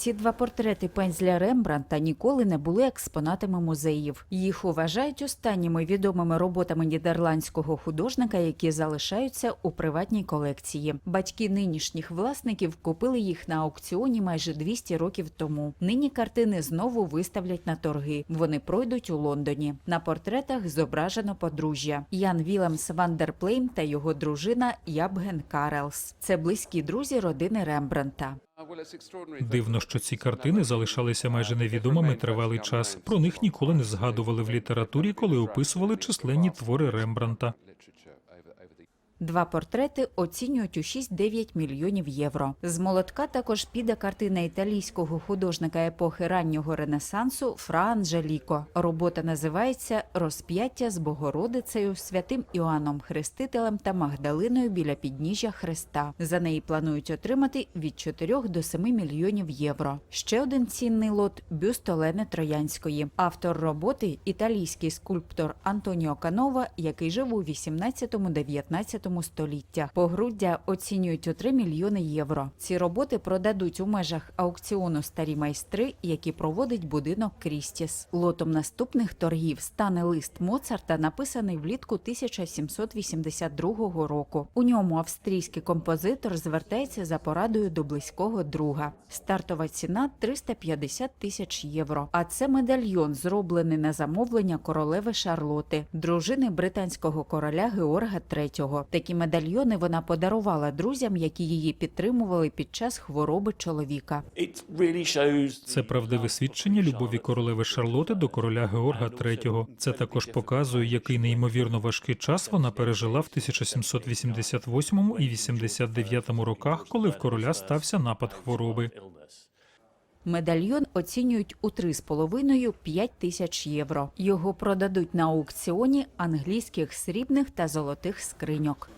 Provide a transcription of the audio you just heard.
Ці два портрети пензля Рембранта ніколи не були експонатами музеїв. Їх вважають останніми відомими роботами нідерландського художника, які залишаються у приватній колекції. Батьки нинішніх власників купили їх на аукціоні майже 200 років тому. Нині картини знову виставлять на торги. Вони пройдуть у Лондоні. На портретах зображено подружжя Ян Вілемс Вандерплейм та його дружина Ябген Карелс. Це близькі друзі родини Рембранта. Дивно, що ці картини залишалися майже невідомими тривалий час. Про них ніколи не згадували в літературі, коли описували численні твори Рембранта. Два портрети оцінюють у 6-9 мільйонів євро. З молотка також піде картина італійського художника епохи раннього ренесансу Фра Анджеліко. Робота називається Розп'яття з Богородицею, святим Іоанном Хрестителем та Магдалиною біля підніжжя Христа. За неї планують отримати від 4 до 7 мільйонів євро. Ще один цінний лот бюст Олени Троянської. Автор роботи італійський скульптор Антоніо Канова, який жив у 18-19 століття. Погруддя оцінюють у 3 мільйони євро. Ці роботи продадуть у межах аукціону старі майстри, які проводить будинок Крістіс. Лотом наступних торгів стане лист Моцарта, написаний влітку 1782 року. У ньому австрійський композитор звертається за порадою до близького друга. Стартова ціна 350 тисяч євро. А це медальйон, зроблений на замовлення королеви Шарлоти, дружини британського короля Георга III. Такі медальйони вона подарувала друзям, які її підтримували під час хвороби чоловіка. Це правдиве свідчення любові королеви Шарлоти до короля Георга III. Це також показує, який неймовірно важкий час вона пережила в 1788 і 89 роках, коли в короля стався напад хвороби. Медальйон оцінюють у 3,5-5 тисяч євро. Його продадуть на аукціоні англійських срібних та золотих скриньок.